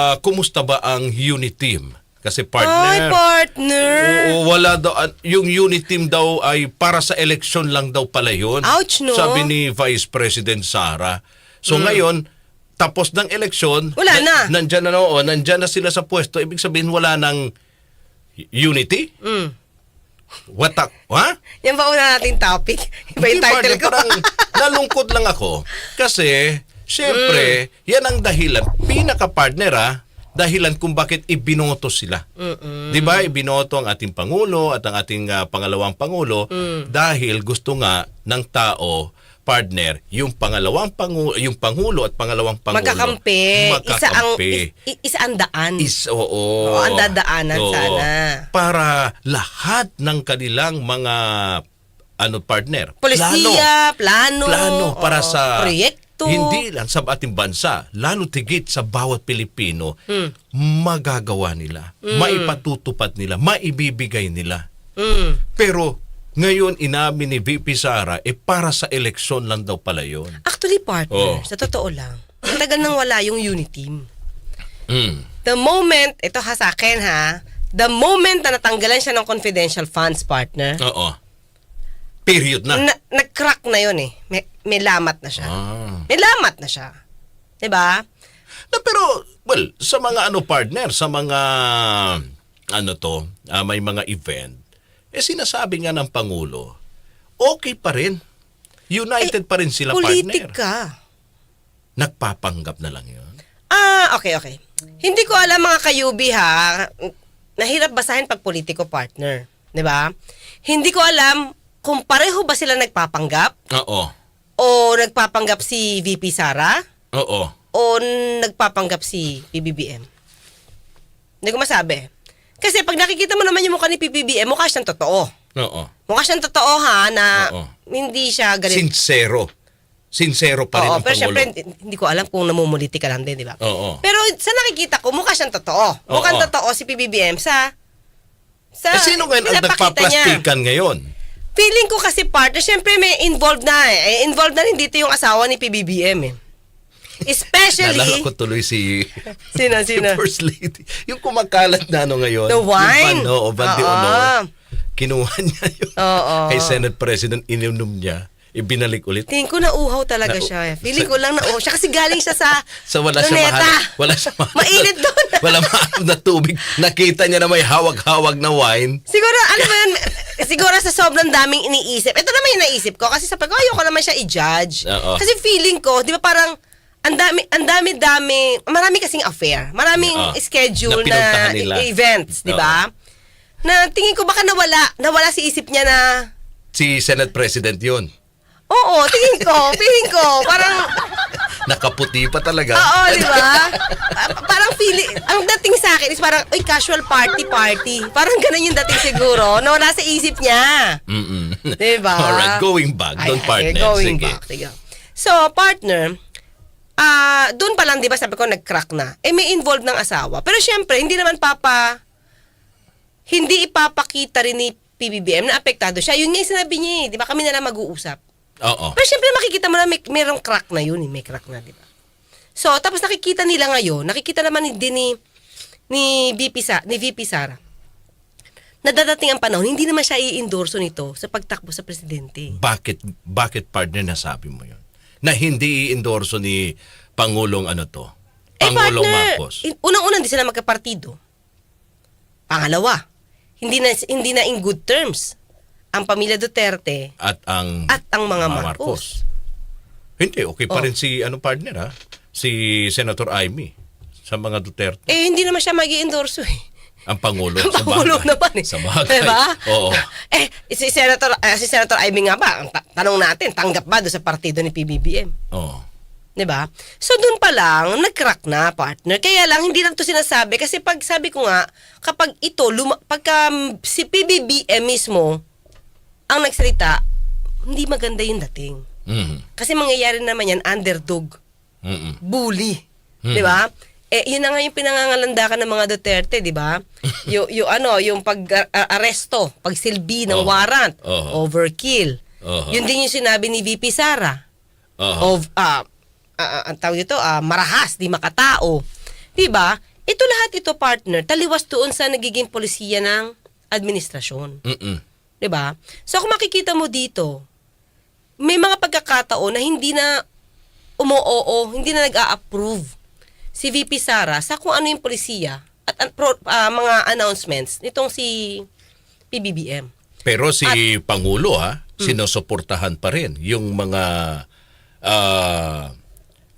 Ah, kumusta ba ang unit team? Kasi Ay, partner. partner. Oo, wala daw. Yung unit team daw ay para sa election lang daw pala yun. Ouch, no? Sabi ni Vice President Sara. So ngayon, tapos ng eleksyon, Wala na. Nandyan na, oo, nandyan na sila sa pwesto. Ibig sabihin, wala ng unity? Mm. What the, ha? Yan ba una nating topic? Iba yung Hindi, title partner, ko. Parang nalungkot lang ako. Kasi, syempre, yan ang dahilan. Pinaka-partner ah, dahilan kung bakit ibinoto sila. Di ba? Ibinoto ang ating Pangulo at ang ating ah, pangalawang Pangulo dahil gusto nga ng tao partner, yung pangalawang pangulo, yung pangulo at pangalawang pangulo Magkakampi. Isa ang, magkakampi. is- isa ang daan. Is, oo. Oo, ang dadaanan Oo. sana. Para lahat ng kanilang mga ano partner. Polisiya, plano. plano para oo, sa proyekto. Hindi lang sa ating bansa, lalo tigit sa bawat Pilipino, Hmm. magagawa nila, maipatutupad nila, maibibigay nila. Mm. Pero ngayon inamin ni VP Sara, eh para sa eleksyon lang daw pala yun. Actually, partner, Oo. sa totoo lang, matagal nang wala yung unity team. Mm. The moment, ito ha sa akin ha, the moment na natanggalan siya ng confidential funds, partner, Oo. Period na. na, nag-crack na yun eh. May, may lamat na siya. Ah. May lamat na siya. 'Di ba? Na pero, well, sa mga ano partner, sa mga ano to, ah, may mga event, eh sinasabi nga ng Pangulo, okay pa rin. United pa rin sila Politik partner. ka. Nagpapanggap na lang yun. Ah, okay, okay. Hindi ko alam mga kayubi ha. Nahirap basahin pag politiko partner. 'Di ba? Hindi ko alam kung pareho ba sila nagpapanggap Oo. O nagpapanggap si VP Sara Oo. o nagpapanggap si PBBM. Hindi ko masabi. Kasi pag nakikita mo naman yung mukha ni PBBM, mukha siyang totoo. Oo. Mukha siyang totoo ha na Oo. hindi siya galit. Sincero. Sincero pa rin Oo, ang pero Pangulo. syempre, hindi ko alam kung namumuliti ka lang din, di ba? Oo. Pero sa nakikita ko, mukha siyang totoo. Mukhang Oo. totoo si PBBM sa... sa Eh, sino ngayon ang pinapakita niya. nagpaplastikan ngayon? Feeling ko kasi partner, syempre may involved na eh. Involved na rin dito yung asawa ni PBBM eh. Nalala Especially... ko tuloy si, Sino, si sino? First Lady. Yung kumakalat na ano ngayon. The wine? Yung van, oo, van de honor. Kinuha niya yung Oo. kay Senate President, ininom niya. Ibinalik ulit. Tingin ko nauuhaw talaga Na- siya eh. Feeling ko lang nauuhaw siya kasi galing siya sa So wala siya Luneta. mahal. Wala siya mahal. Mainit doon. wala mahal na tubig. Nakita niya na may hawag-hawag na wine. Siguro, ano ba yun? Siguro sa sobrang daming iniisip. Ito naman yung naisip ko. Kasi sa pag ayoko naman siya i-judge. Oo. Kasi feeling ko, di ba parang, ang dami, ang dami, dami, marami kasing affair. Maraming Oo. schedule Na na, events, di ba? Na tingin ko baka nawala, nawala si isip niya na, Si Senate President yun. Oo, tingin ko, feeling ko, parang, Nakaputi pa talaga. oo, di ba? Pa- parang feeling, ang dating sa akin is parang, uy, casual party, party. Parang ganun yung dating siguro, nawala sa isip niya. Mm-mm. Diba? Alright, going back. Ay, Don't ay, partner. Going Sige. back. Sige. So, partner, ah doon pa lang, di ba, sabi ko, nag-crack na. Eh, may involved ng asawa. Pero syempre, hindi naman papa, hindi ipapakita rin ni PBBM na apektado siya. Yun nga yung sinabi niya eh. Di ba, kami na lang mag-uusap. Oo. Pero syempre, makikita mo na may, merong crack na yun eh. May crack na, di ba? So, tapos nakikita nila ngayon, nakikita naman din ni, ni, VP, Sa, ni VP Sara, na dadating ang panahon, hindi naman siya i-endorso nito sa pagtakbo sa presidente. Bakit, bakit partner nasabi mo yun? Na hindi i-endorso ni Pangulong ano to? Pangulong Marcos. in- unang-una hindi sila magkapartido. Pangalawa, hindi na hindi na in good terms ang pamilya Duterte At ang at ang mga mga Marcos. Hindi, okay pa Oh. rin si ano partner ha? Si Senator Amy sa mga Duterte. Eh hindi naman siya magi-endorso eh. Ang Pangulo. Ang Pangulo bagay. naman eh. Sa bagay. Diba? Oo. Eh, si Senator, eh, si Senator Ivy nga ba, ang ta- tanong natin, tanggap ba doon sa partido ni PBBM? Oo. 'Di ba? So doon pa lang nag-crack na partner. Kaya lang hindi lang 'to sinasabi kasi pag sabi ko nga kapag ito luma, pagka mm, si PBBM mismo ang nagsalita, hindi maganda yung dating. Mhm. Kasi mangyayari naman yan underdog, Mhm. bully, Hmm. 'di ba? Eh yun na nga yung pinangangalandakan ng mga Duterte, 'di ba? yung yung ano, yung pag-aresto, pagsilbi ng Oo. warrant, Oo. overkill. Oo. Yun din yung sinabi ni VP Sara Oo. of ah ah, ang tawag ito ah, marahas di makatao 'di ba Ito lahat ito, partner, taliwas doon sa nagiging polisiya ng administrasyon. Mm-mm. 'Di ba? So kung makikita mo dito, may mga pagkakataon na hindi na umoo, hindi na nag-a-approve si VP Sara sa kung ano yung polisiya at an- pro- ah, mga announcements nitong si PBBM. Pero si Pangulo ha, sinusuportahan pa rin yung mga ah,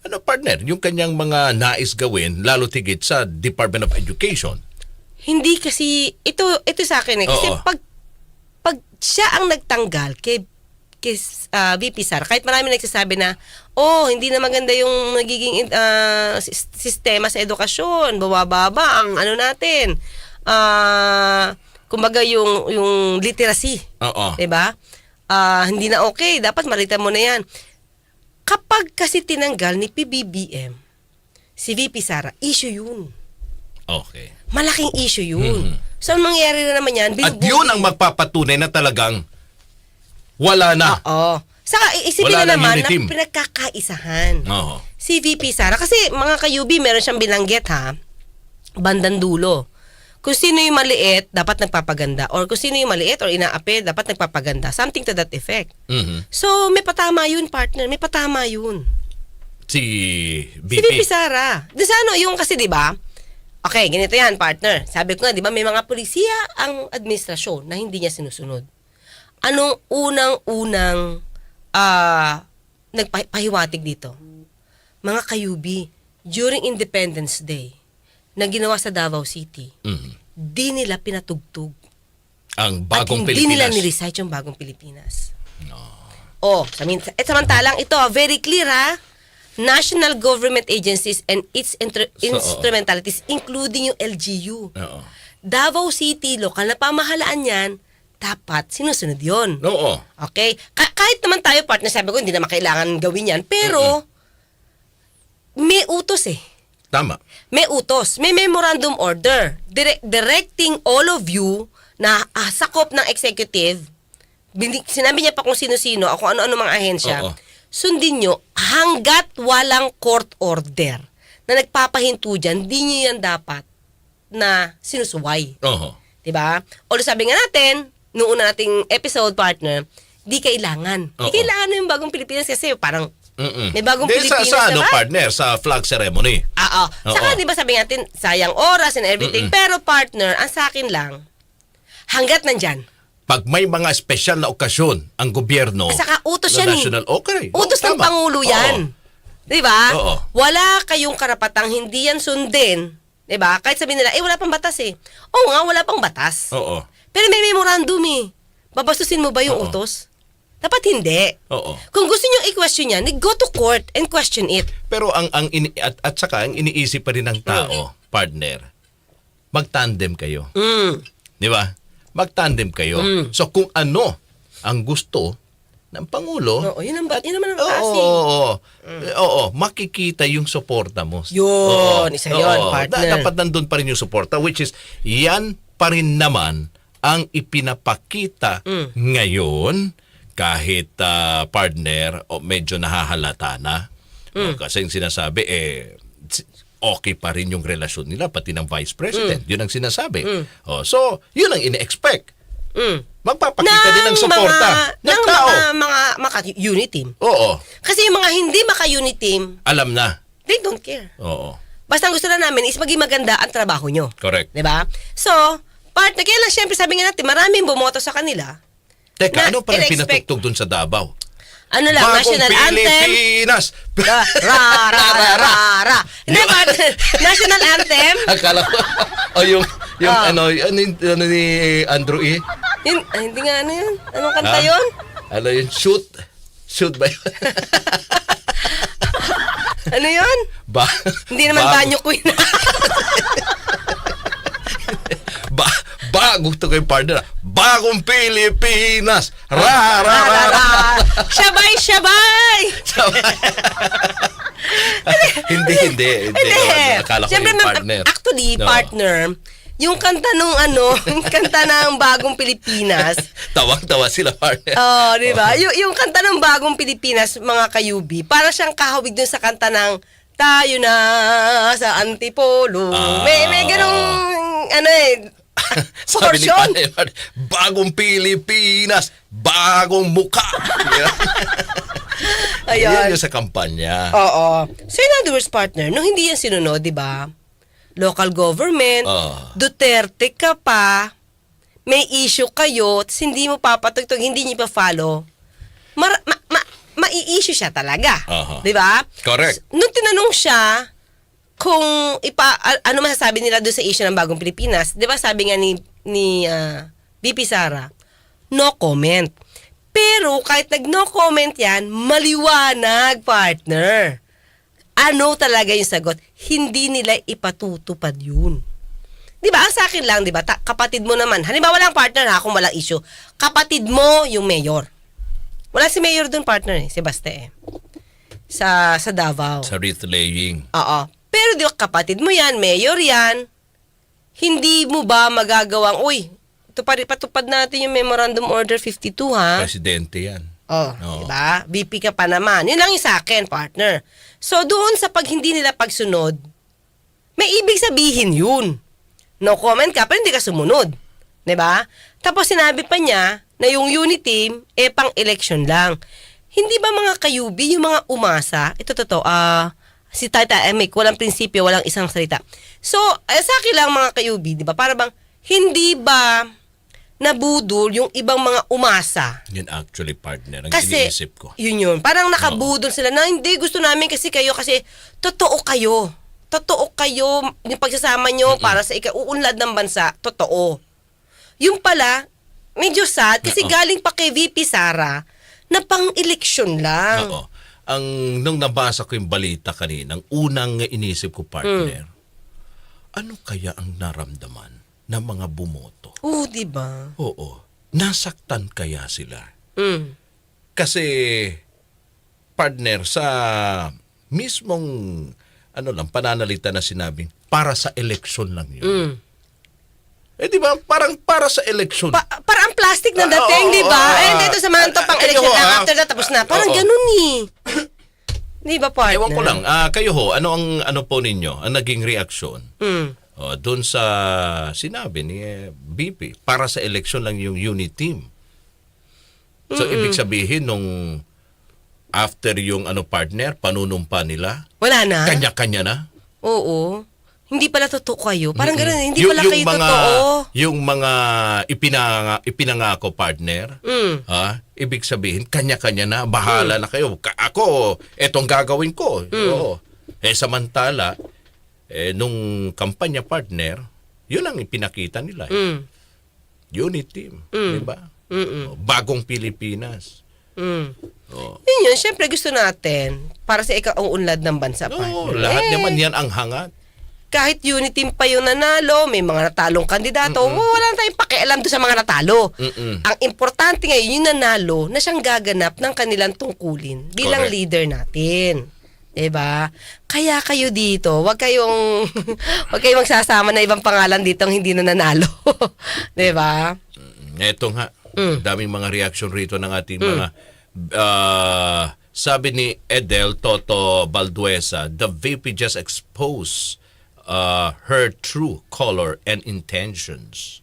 ano partner, yung kanyang mga nais gawin lalo tigit sa Department of Education. Hindi kasi ito ito sa akin eh kasi Oo. pag siya ang nagtanggal kay kay ah, VP Sara. Kahit marami nagsasabi na oh hindi na maganda yung nagiging sis- sistema sa edukasyon. Bababa ang ano natin. Ah kumbaga yung yung literacy. Oo. 'di ba Ah, hindi na okay. Dapat malita mo na yan. Kapag kasi tinanggal ni PBBM si VP Sara issue yun. Okay. Malaking issue yun. So, ang mangyayari na naman yan. At yun ang magpapatunay na talagang wala na. Oo. Saka, iisipin Wala na naman na team. pinagkakaisahan. Oo. Si VP Sara, kasi mga kayubi, meron siyang binanggit ha, bandang dulo. Kung sino yung maliit, dapat nagpapaganda. Or kung sino yung maliit or inaapi, dapat nagpapaganda. Something to that effect. Mhm. So, may patama yun, partner. May patama yun. Si Si VP BP. Sara. Di sa ano, yung kasi 'di ba? Okay, ganito 'yan, partner. Sabi ko nga, 'di ba, may mga polisiya ang administrasyon na hindi niya sinusunod. Anong unang-unang ah nagpahiwatig dito? Mga kayubi, during Independence Day na ginawa sa Davao City, Mhm. di nila pinatugtog. Ang At bagong hindi nila Pilipinas. nirecite yung bagong Pilipinas. Oh, samin, eh, samantalang ito, very clear ha. National government agencies and its So, oo. instrumentalities, including yung LGU. Oo. Davao City, lokal na pamahalaan yan, dapat sinusunod yon. Oo. Okay? Ka- kahit naman tayo, partner, sabi ko, hindi naman kailangan gawin yan. Pero, may utos eh. Tama. May utos. May memorandum order. Dire- directing all of you na ah, sakop ng executive, bini- sinabi niya pa kung sino-sino, o kung ano-ano mga ahensya, Oo. Sundin nyo hanggat walang court order na nagpapahinto dyan, di nyo yan dapat na sinusuway. Oo. 'Di ba? O sabi nga natin, noong una nating episode partner, di kailangan. Di Oo. kailangan na yung bagong Pilipinas kasi parang Mm-mm. may bagong Di, sa, Pilipinas sa na ano, ba? partner, sa flag ceremony. Oo. Oo. Saka di ba sabi natin, sayang oras and everything. Pero partner, ang sa akin lang, hanggat nandyan. Pag may mga espesyal na okasyon, ang gobyerno, At saka utos yan eh. national, okay. Utos Oo, ng tama. Pangulo Oo. yan. Di ba? Oo. Wala kayong karapatang hindi yan sundin. Di ba? Kahit sabihin nila, eh wala pang batas eh. Oo nga, wala pang batas. Oo. Pero may memorandum eh. Babastusin mo ba yung Oo. utos? Dapat hindi. Oo. Kung gusto niyo i-question yan, go to court and question it. Pero ang ang ini, at, at saka ang iniisip pa rin ng tao, partner, magtandem kayo. Mm. Di ba? Magtandem kayo. Mm. So kung ano ang gusto ng Pangulo, Oo, yun, ang, ba- yun naman ang Oo, taas oo, oo. Eh, oo, makikita yung suporta mo. Yun, isa yun, partner. Da- dapat nandun pa rin yung suporta, which is, yan pa rin naman ang ipinapakita Mm. ngayon kahit ah, partner o medyo nahahalata na. Mm. kasi yung sinasabi, eh, okay pa rin yung relasyon nila, pati ng vice Mm. president. Yun ang sinasabi. O, so, yun ang ini-expect. Mm. Magpapakita din ng suporta mga, ng ng tao. mga, mga maka-unit team. Oo, Kasi yung mga hindi maka-unit team, alam na. they don't care. Oo, Basta ang gusto na namin is maging maganda ang trabaho nyo. correct. ba? So, partner, kaya lang siyempre sabi nga natin, maraming bumoto sa kanila. Teka, Na- ano pa rin pinatugtog dun sa Davao? Ano lang, Bagong national anthem. Pilipinas! Ra, ra, ra, ra, ra, ra. Hindi, Yung- partner, national anthem. Akala ko, o yung, yung Ah. ano, ano, ano ni Andrew E? Yun, ay, hindi nga ano yun. Anong kanta Ah? yun? Ano yun? Shoot? Shoot ba yun? Ano yun? ba, Hindi naman bago- banyo queen. Ba, bago to kay partner. Bagong Pilipinas! Ra, ra, ra. Shabay, shabay! hindi, hindi. Hindi. Hindi. Akala ko Siyempre, yung ma'am, partner. actually, No. partner, yung kanta nung ano, yung kanta ng bagong Pilipinas, Tawang-tawa sila, partner. Oh, di ba? Yung, yung kanta ng bagong Pilipinas, mga kayubi, para siyang kahawig dun sa kanta ng tayo na sa antipolo. Ah. may, ano eh, Sabi ni portion. Panay, bagong Pilipinas, bagong mukha. Ayun. Yan yung sa kampanya. Oo. So in other words, partner, nung hindi yan sinunod, di ba? Local government, Oo. Duterte ka pa, may issue kayo, tapos hindi mo papatugtog, hindi niyo pa-follow, mar- ma- ma- mai-issue siya talaga. Aha. Di ba? Correct. S- Nung tinanong siya, kung ipa, ano masasabi nila doon sa issue ng bagong Pilipinas, di ba sabi nga ni, ni ah, BP Sara, no comment. Pero kahit nag no comment yan, maliwanag partner. Ano talaga yung sagot? Hindi nila ipatutupad yun. Di ba? Ang sa akin lang, di ba? Ta- kapatid mo naman. Halimbawa lang partner ha, kung walang issue. Kapatid mo yung mayor. Wala si mayor dun partner eh, si Baste eh. Sa, sa Davao. Sa wreath laying. Oo. Pero di ba kapatid mo yan, mayor yan, hindi mo ba magagawang, uy, tupad, patupad natin yung Memorandum Order 52 ha? Presidente yan. Oh, Oo. di ba? BP ka pa naman. Yun lang yung sa akin, partner. So, doon sa pag hindi nila pagsunod, may ibig sabihin yun. No comment ka, pero hindi ka sumunod. Di ba? Tapos sinabi pa niya na yung unit team, eh, pang-election lang. Hindi ba mga kayubi, yung mga umasa, ito totoo, ah, si Tata Emic, walang prinsipyo, walang isang salita. So, eh, sa akin lang mga kayubi, di ba? Para bang, hindi ba nabudol yung ibang mga umasa Yun actually partner. Ang kasi, iniisip ko. yun yun. Parang nakabudol sila na hindi gusto namin kasi kayo kasi totoo kayo. Totoo kayo. Yung pagsasama nyo para sa ikauunlad ng bansa, totoo. Yung pala, medyo sad kasi Oo. galing pa kay VP Sara na pang-eleksyon lang. Oo. Ang nung nabasa ko yung balita kanina, ang unang inisip ko partner, ano kaya ang naramdaman ng mga bumoto? Oo, di ba? Oo. Nasaktan kaya sila? Mm. Kasi partner sa mismong ano lang pananalita na sinabing para sa eleksyon lang yun. Mm. Eh di ba parang para sa eleksyon. Pa- parang plastic na Ah, dating, di ba? oo, Eh, oo. dito sa mga to Ah, pang election lang ah. after that, tapos na. Parang ganun eh. Di ba, partner? Ewan ko lang, ah, kayo ho, ano ang ano po ninyo, ang naging reaksyon? Mm. Oh, doon sa sinabi ni eh, BP, para sa eleksyon lang yung unit team. So ibig sabihin nung after yung ano partner, panunumpa nila, Wala na? kanya-kanya na. Oo. Hindi pala totoo kayo. Parang Mm-mm. gano'n, hindi Yung- pala yung kayo mga, totoo. Yung mga ipinanga, ipinangako partner, Mm. ha? ibig sabihin, kanya-kanya na, bahala na kayo. Ka- ako, etong gagawin ko. Mm. Oo. Eh samantala, eh, nung kampanya partner, yun ang ipinakita nila. eh. Mm. Unit team. Mm. Di ba? Mm-mm. Oh, Bagong Pilipinas. Mm. Oh. Yun yun, syempre gusto natin para sa ikaunlad ng bansa, Oo, partner. lahat Eh, naman yan ang hangat. Kahit unity pa yung nanalo, may mga natalong kandidato, wala na tayong pakialam doon sa mga natalo. Mm-mm. Ang importante ngayon, yung nanalo na siyang gaganap ng kanilang tungkulin bilang Correct. leader natin. 'Di ba? Kaya kayo dito, wag kayong wag kayong magsasama na ibang pangalan dito ang hindi na nanalo. 'Di ba? Eto nga, Mm. daming mga reaction rito ng ating mga ah, sabi ni Edel Toto Balduesa, the VP just exposed uh, her true color and intentions.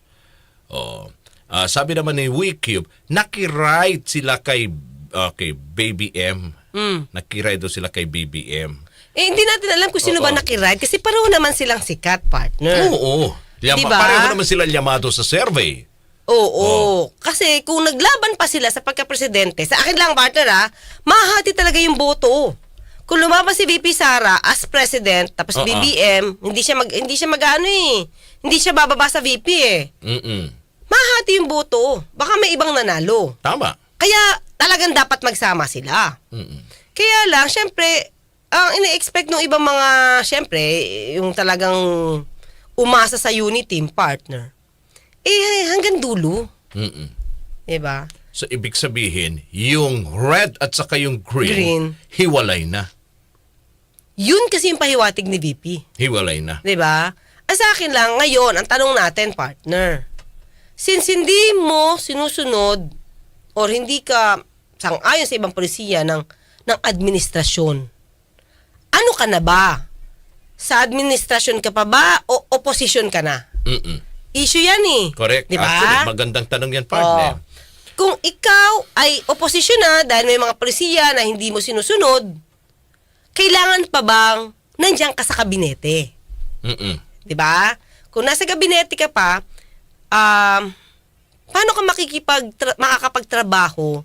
Oh. Ah, sabi naman ni WeCube, nakiright sila kay okay, Baby M. Mm. Nakiright daw sila kay BBM. Eh, hindi natin alam kung sino ba Oo. nakiride kasi pareho naman silang sikat, partner. Oo. Yama, Diba? Pareho naman sila yamado sa survey. Oo. Kasi kung naglaban pa sila sa pagka-presidente, sa akin lang, partner ha, mahati talaga yung boto. Kung lumaban si VP Sara as president, tapos Oo. BBM, hindi siya mag hindi siya magano eh. Hindi siya bababa sa VP eh. Mm-mm. Mahati yung boto. Baka may ibang nanalo. Tama. Kaya talagang dapat magsama sila. Mm-mm. Kaya lang, syempre, ang ine-expect ng ibang mga, syempre, yung talagang umasa sa unit team partner, eh hanggang dulo. Mm-mm. Diba? So, ibig sabihin, yung red at saka yung green, Green. hiwalay na. Yun kasi yung pahiwatig ni VP. Hiwalay na. 'Di ba? Ang sa akin lang, ngayon, ang tanong natin, partner, since hindi mo sinusunod or hindi ka sang-ayon sa ibang polisiya ng, ng administrasyon, ano ka na ba? Sa administrasyon ka pa ba o oposisyon ka na? Mm-mm. Issue yan eh. Correct. Di ba? Actually, magandang tanong yan, partner. Oh. Kung ikaw ay oposisyon na dahil may mga polisiya na hindi mo sinusunod, kailangan pa bang nandiyan ka sa kabinete? Mm-mm. 'Di ba? Kung nasa gabinete ka pa, um, paano ka makikipag makakapagtrabaho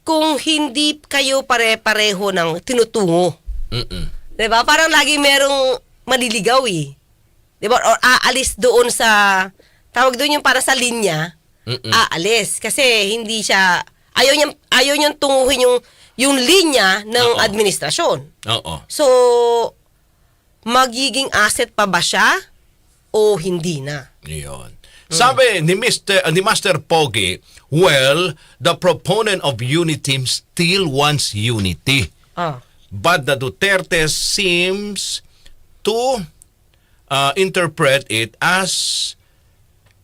kung hindi kayo pare-pareho ng tinutungo? Mm-mm. 'Di ba? Parang lagi merong maliligaw eh. 'Di ba? Or aalis doon sa tawag doon yung para sa linya, Mm-mm. aalis kasi hindi siya ayaw niya ayaw niyang tunguhin yung yung linya ng Oo. administrasyon. Oo. So, magiging asset pa ba siya o hindi na? Yun. Sabi ni Mr. ni Master Pogi, well, the proponent of unity still wants unity. Ah. But the Duterte seems to uh, interpret it as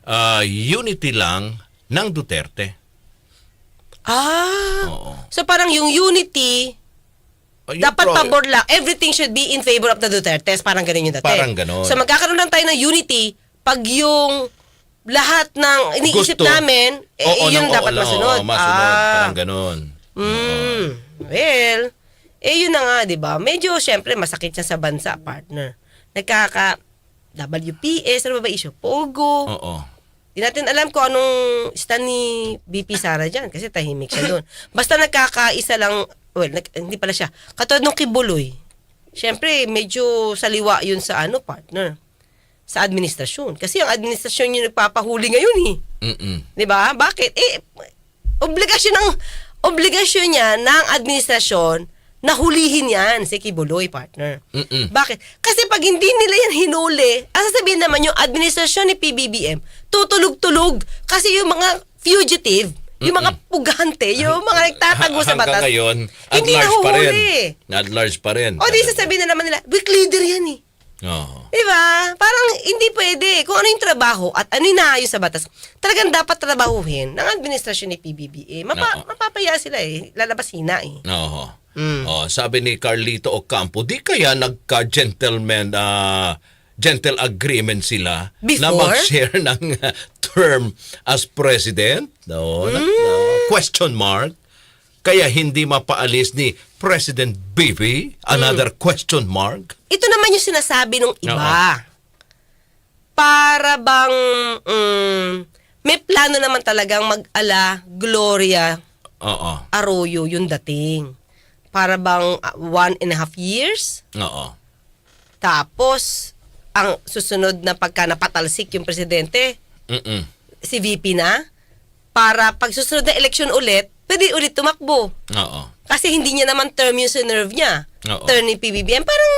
uh, unity lang ng Duterte. Ah. Oo. So parang yung unity, Uh, yung dapat pro- pabor lang. Everything should be in favor of the Dutertes. Parang ganun yung dati. Parang ganun. So magkakaroon lang tayo ng unity pag yung lahat ng iniisip Gusto. namin, eh, Oo, yun nang- dapat oo, lang, masunod. oo, masunod. Ah. Parang ganun. Mm. Well, eh yun na nga, di ba? Medyo, syempre, masakit siya sa bansa, partner. Nagkaka, WPS, ano ba ba issue? Pogo. Oo. Di natin alam kung anong stand ni BP Sara dyan kasi tahimik siya doon. Basta nagkakaisa lang, well, nag- hindi pala siya. Katulad nung kibuloy. Siyempre, medyo saliwa yun sa ano, partner. Sa administrasyon. Kasi ang administrasyon yung nagpapahuli ngayon eh. Mm-mm. 'Di ba? Bakit? Eh obligasyon ng obligasyon niya ng administrasyon na hulihin yan si Kibuloy, partner. Mm-mm. Bakit? Kasi pag hindi nila yan hinuli, ang sasabihin naman yung administrasyon ni PBBM, tutulog-tulog. Kasi yung mga fugitive, yung mga pugante, yung mga nagtatago sa Hanggang batas, ngayon, at hindi large pa rin. nahuhuli. At large pa rin. O di sasabihin na naman nila, weak leader yan eh. Oo. Di ba? Parang hindi pwede. Kung ano yung trabaho at ano yung naayos sa batas, talagang dapat trabahuhin ng administrasyon ni PBBA. Mapa, Oo. mapapaya sila eh. Lalabas hina eh. Oo. Mm. Oh, sabi ni Carlito Ocampo, di kaya nagka-gentleman ah, gentle agreement sila na Before? mag-share ng ah, term as president? No, na- Hmm. na- question mark. Kaya hindi mapaalis ni President Bibi? Another Hmm. question mark? Ito naman yung sinasabi ng iba. Para bang mm, may plano naman talagang mag-ala Gloria Oo. Arroyo yung dating. Para bang ah, one and a half years? Oo. Tapos, ang susunod na pagka napatalsik yung presidente, Mm-mm. si VP na para pag susunod na eleksyon ulit, pwede ulit tumakbo. Oo. Kasi hindi niya naman term yung sinerve niya. Oo. Term ni PBBM. Parang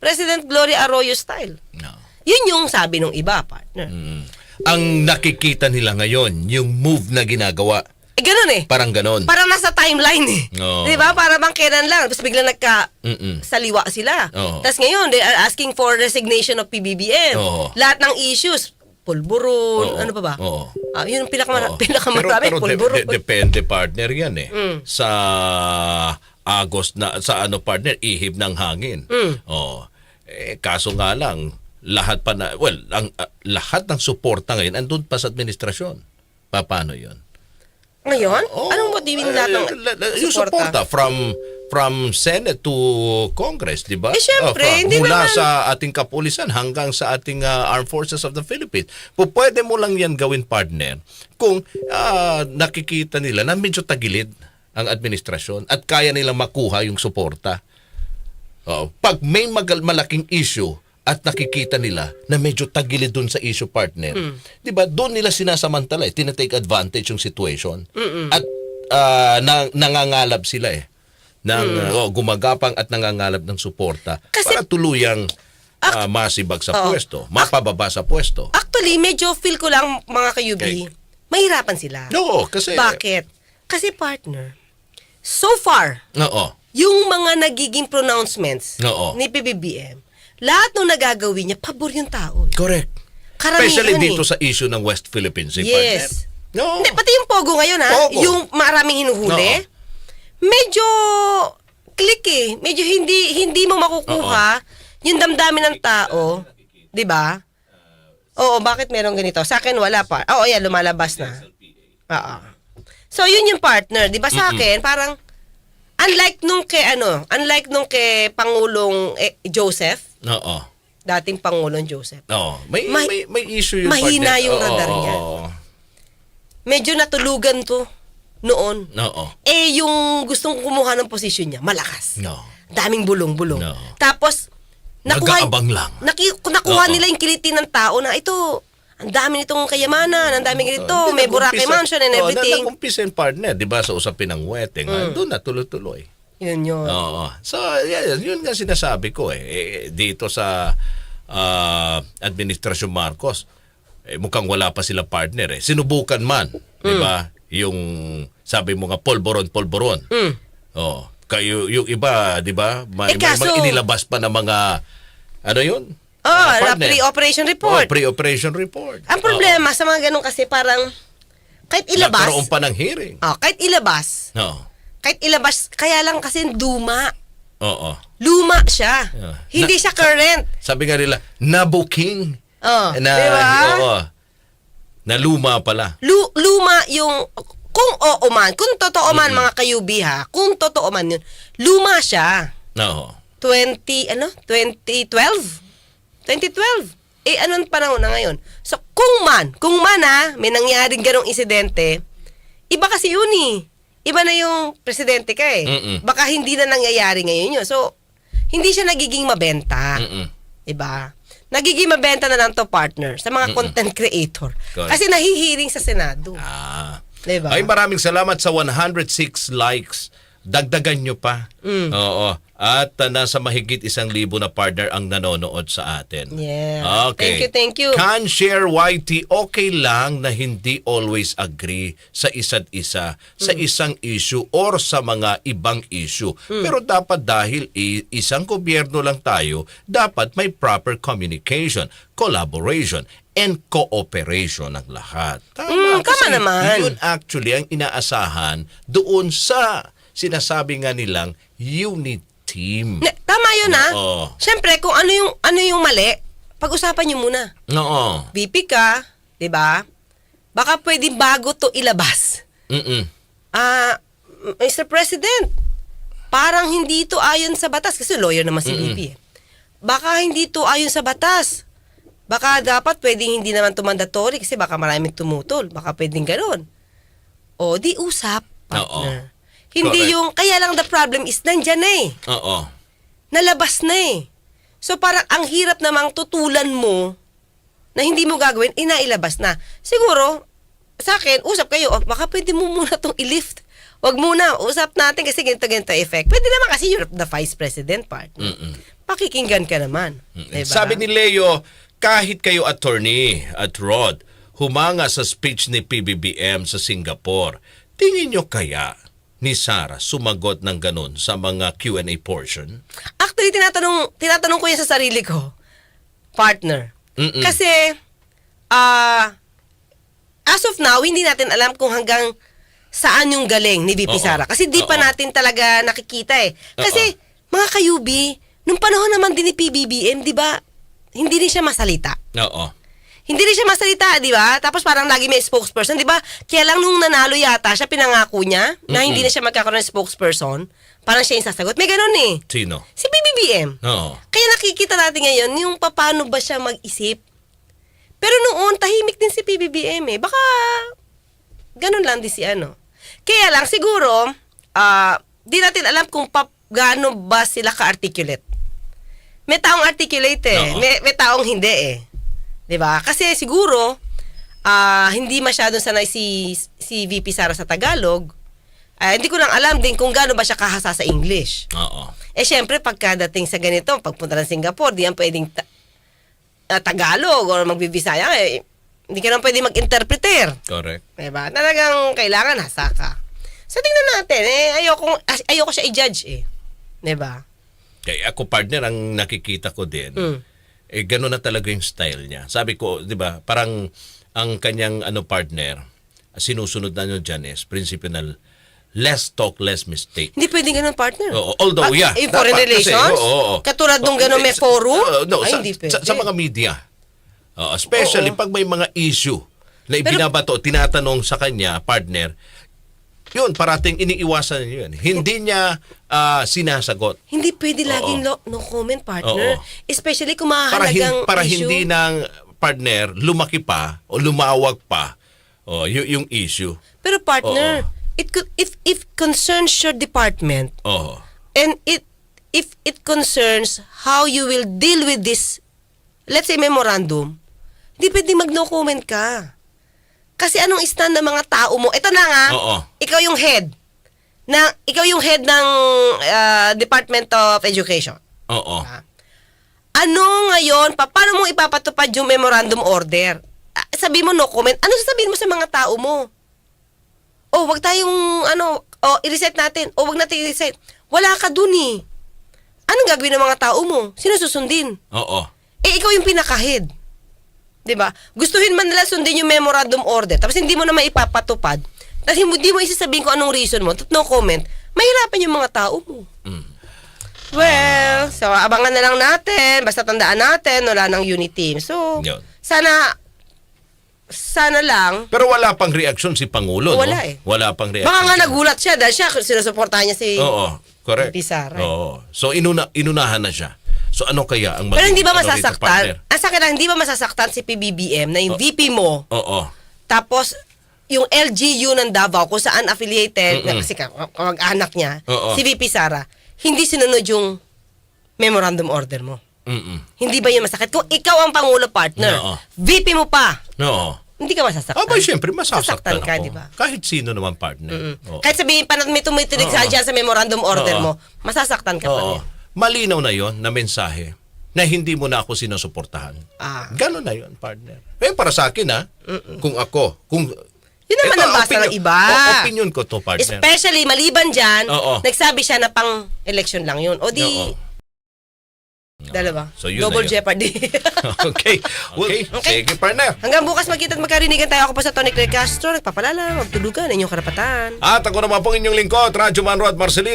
President Gloria Arroyo style. Oo. Yun yung sabi ng iba, partner. Mm. Ang nakikita nila ngayon, yung move na ginagawa, Eh, ganun eh. parang ganon. Parang nasa timeline eh. Oo. Di ba? Para bang kailan lang. Tapos biglang nagka Mm-mm. saliwa sila. Oo. Tapos ngayon, they are asking for resignation of PBBM. Oo. Lahat ng issues, pulburon, Oo. ano pa ba? Oo. Ah, yun ang pinakamara- Oo. pinakamarami, pero, pero de- pulburon. de- depende partner yan eh. Mm. Sa Agos na sa ano partner ihib ng hangin. Mm. Oh. Eh kaso nga lang lahat pa na well, ang ah, lahat ng suporta ngayon andun pa sa administrasyon. Pa- Paano 'yon? Ngayon? Oh, Anong mo din lahat ng eh, yung suporta? from from Senate to Congress, di ba? Eh, syempre, from- hindi mula naman- sa ating kapulisan hanggang sa ating ah, Armed Forces of the Philippines. Pwede mo lang yan gawin, partner, kung ah, nakikita nila na medyo tagilid ang administrasyon at kaya nilang makuha yung suporta. Oh, pag may magal malaking issue at nakikita nila na medyo tagilid dun sa issue partner, Hmm. 'di ba? Doon nila sinasamantala, eh, tinatake advantage yung situation. At ah, na, nangangalab sila eh ng oh, gumagapang at nangangalab ng suporta. Kasi- para tuluyang ah, masibag sa Oo. pwesto, mapababa sa pwesto. Actually, medyo feel ko lang mga kayubi, mahirapan sila. Oo, kasi Bakit? Kasi partner, so far, Oo. yung mga nagiging pronouncements Oo. ni PBBM, lahat ng nagagawin niya, pabor yung tao. eh. Correct. Karamihan Especially dito eh. sa issue ng West Philippines, eh, Yes. partner. No. Hindi, pati yung Pogo ngayon ha, Pogo. yung maraming hinuhuli, medyo click eh. Medyo hindi hindi mo makukuha yung damdamin ng tao, 'di ba? Oo, bakit meron ganito? Sa akin wala pa. Oo, yan, lumalabas na. Oo. So, yun yung partner. Di ba sa akin, parang, unlike nung kay, ano, unlike nung kay Pangulong eh, Joseph, Oo. dating Pangulong Joseph, Oo. May, Ma- may, may issue yung mahina partner. yung Oo, radar oo, niya. Oo. medyo natulugan to noon. Oo. Eh, yung gustong kumuha ng posisyon niya, malakas. No. Daming bulong-bulong. No. Tapos, Nag-aabang lang. Naki, nakuha Oo. nila yung kiliti ng tao na ito, ang dami nitong kayamanan, ang dami ganito, may Boracay Mansion and everything. Mm. Na, nag-umpisa yung partner, di ba, sa usapin ng wedding. ah, Doon na, tuloy-tuloy. Yun yun. Oo. So, yan, yun nga sinasabi ko eh. Eh, Dito sa ah, Administrasyon Marcos, eh, mukhang wala pa sila partner eh. Sinubukan man, di Mm. ba? Yung sabi mo nga, polboron, polboron. Mm. Oo. Kayo, yung iba, di ba? May, Eh, may kaso- mga inilabas pa ng mga, ano yun? Oh, partner. pre-operation Oh, report. pre-operation report. ang problema sa mga ganun kasi parang, kahit ilabas, Nagkaroon pa ng hearing. oh, kahit ilabas, Oo. Kahit ilabas, kaya lang kasi luma. Oo. Luma siya. Yeah. Hindi Na- siya current. Sabi nga nila, nabuking. Oh, na, di ba? Oo. Na luma pala. Lu- luma yung kung oo man, kung totoo man mga kayubi ha, kung totoo man yun, luma siya. Oo. 20, ano? 2012? 2012. Eh, anong panahon na ngayon? So, kung man, kung man ha, may nangyaring ganong insidente, iba kasi yun eh. Iba na yung presidente ka eh. Mm-mm. Baka hindi na nangyayari ngayon yun. So, hindi siya nagiging mabenta. Mm-mm. Diba? Nagiging mabenta na lang to partner sa mga content creator. Correct. Kasi nahihiring sa Senado. Ah. Diba? Ay, maraming salamat sa 106 likes. Dagdagan nyo pa. Mm. Oo. At uh, nasa mahigit isang libo na partner ang nanonood sa atin. Yeah. Okay. Thank you, thank you. Can share YT, okay lang na hindi always agree sa isa't isa, sa Hmm. isang issue or sa mga ibang issue. Pero dapat dahil isang gobyerno lang tayo, dapat may proper communication, collaboration, and cooperation ng lahat. Mm, tama Kasi naman. Yun actually ang inaasahan doon sa sinasabi nga nilang unit team. Na- tama yun ha. Oo. Siyempre, kung ano yung, ano yung mali, pag-usapan nyo muna. Oo. BP ka, di ba? Baka pwede bago to ilabas. Mm-mm. Ah, Mr. President, parang hindi to ayon sa batas. Kasi lawyer naman si BP eh. Baka hindi to ayon sa batas. Baka dapat pwedeng hindi naman to mandatory kasi baka maraming tumutol. Baka pwedeng ganun. O, di usap, partner. Hindi Correct. yung, kaya lang the problem is, nandyan na eh. Oo. nalabas na eh. So parang ang hirap namang tutulan mo na hindi mo gagawin, inailabas na. Siguro, sa akin, usap kayo, oh, baka pwede mo muna itong i-lift. Wag muna, usap natin kasi ganito ganito effect. Pwede naman kasi you're the vice president partner. Mm-mm. Pakikinggan ka naman. Diba? Sabi ni Leo, kahit kayo attorney at Rod, humanga sa speech ni PBBM sa Singapore, tingin nyo kaya ni Sarah sumagot ng ganun sa mga Q&A portion? Actually, tinatanong, tinatanong ko yan sa sarili ko. Partner. Mm-mm. Kasi, ah, as of now, hindi natin alam kung hanggang saan yung galing ni VP Oo. Sara. Kasi di pa Oo. natin talaga nakikita eh. Kasi, mga kayubi, nung panahon naman din ni PBBM, di ba, hindi rin siya masalita. Oo. Hindi rin siya masalita, di ba? Tapos parang lagi may spokesperson, di ba? Kaya lang nung nanalo yata siya, pinangako niya na hindi na siya magkakaroon ng spokesperson. Parang siya yung sasagot. May ganun eh. Sino? Si PBBM. Oo. Kaya nakikita natin ngayon yung paano ba siya mag-isip. Pero noon, tahimik din si PBBM eh. Baka, ganun lang din si ano. Kaya lang, siguro, ah, di natin alam kung pa, gaano ba sila ka-articulate. May taong articulate eh. Oo. May, may taong hindi eh. 'Di ba? Kasi siguro, ah, hindi masyadong sanay si, si VP Sara sa Tagalog. Ah, hindi ko lang alam din kung gaano ba siya kahasa sa English. Oo. Eh syempre pagkadating sa ganito, pagpunta ng Singapore, di yan pwedeng ta- ah, Tagalog o magbibisaya eh. Hindi ka naman pwedeng mag-interpreter. Correct. Diba? Talagang kailangan hasa ka. So tingnan natin eh, ayoko, ayoko siya i-judge eh. Diba? Kaya ako partner ang nakikita ko din. Mm. Eh gano'n na talaga yung style niya. Sabi ko, 'di ba, parang ang kanyang ano partner, sinusunod na nyo dyan is prinsipyo na less talk, less mistake. Hindi pwedeng ganun, partner. Oo, although, Ah, yeah. In foreign dapat kasi, relations? oo, oo. Katulad nung Oo, ganun may sa- forum? oo, no, Ay, sa, hindi pwede. sa, sa mga media. Oo, especially Oo. pag may mga issue na ibinabato, tinatanong sa kanya, partner, yun, parating iniiwasan niya yun. Hindi niya ah, sinasagot. Hindi pwede laging lo- no comment partner. Oo. Especially kung Para, hin- mahalagang para issue. hindi ng partner lumaki pa o lumawag pa o, y- yung issue. Pero partner, Oo. it could if if concerns your department Oo. and it if it concerns how you will deal with this let's say memorandum, hindi pwede mag no comment ka. Kasi anong stand ng mga tao mo? Ito na nga, Oo. ikaw yung head. Na, ikaw yung head ng ah, Department of Education. Oo. Ano ngayon, pa, paano mo ipapatupad yung memorandum order? Ah, Sabi mo no comment. Ano sasabihin mo sa mga tao mo? Oh, wag tayong ano, oh, i-reset natin. Oh, wag natin i-reset. Wala ka dun eh. Anong gagawin ng mga tao mo? Sino susundin? Oo. Eh, ikaw yung pinaka-head. 'Di ba? Gustuhin man nila sundin yung memorandum order, tapos hindi mo na maipapatupad. Tapos hindi mo isasabihin kung anong reason mo, no comment, mahirapan yung mga tao mo. Mm. Well, so abangan na lang natin. Basta tandaan natin, wala nang unit team. So, Yun. sana, sana lang, Pero wala pang reaksyon si Pangulo, Wala no? eh. Wala pang reaksyon. baka nga nagulat siya dahil siya, sinusuportahan niya si... Oo, correct. Pizarra. Oo. So inuna inunahan na siya. So ano kaya ang Pero hindi ba ano rito, masasaktan? Ang sa akin lang, hindi ba masasaktan si PBBM na yung Oh. VP mo, Oo. Tapos, yung LGU ng Davao, kung saan affiliated, Mm-mm. na kasi ka- kamag-anak niya, Oo. si VP Sara, hindi sinunod yung memorandum order mo. Mm-mm. Hindi ba yun masakit? Kung ikaw ang Pangulo partner, Oo. VP mo pa, Oo. hindi ka masasaktan. Aba, siyempre, masasaktan ka, ako. di ba? Kahit sino naman partner. Mm. Oo. Kahit sabihin pa na may tumitinig sa Oo. sa memorandum order Oo. mo, masasaktan ka pa Oo. Malinaw na yon na mensahe na hindi mo na ako sinusuportahan. Ah. Ganon na yon partner. Eh, para sa akin ha, kung ako, kung... Yun naman ang basa ng iba. O, opinion ko to, partner. Especially, maliban dyan, Oo. nagsabi siya na pang election lang yun. O di, Oo. dalawa. So, yun na Double yun. jeopardy. okay. Okay. Sige, partner. Hanggang bukas magkita at magkarinigan tayo. Ako pa sa Tony Clay Castro. Nagpapalala, magtulugan, inyong karapatan. At ako naman pong inyong lingkod, Radyo Manro at Marcelino.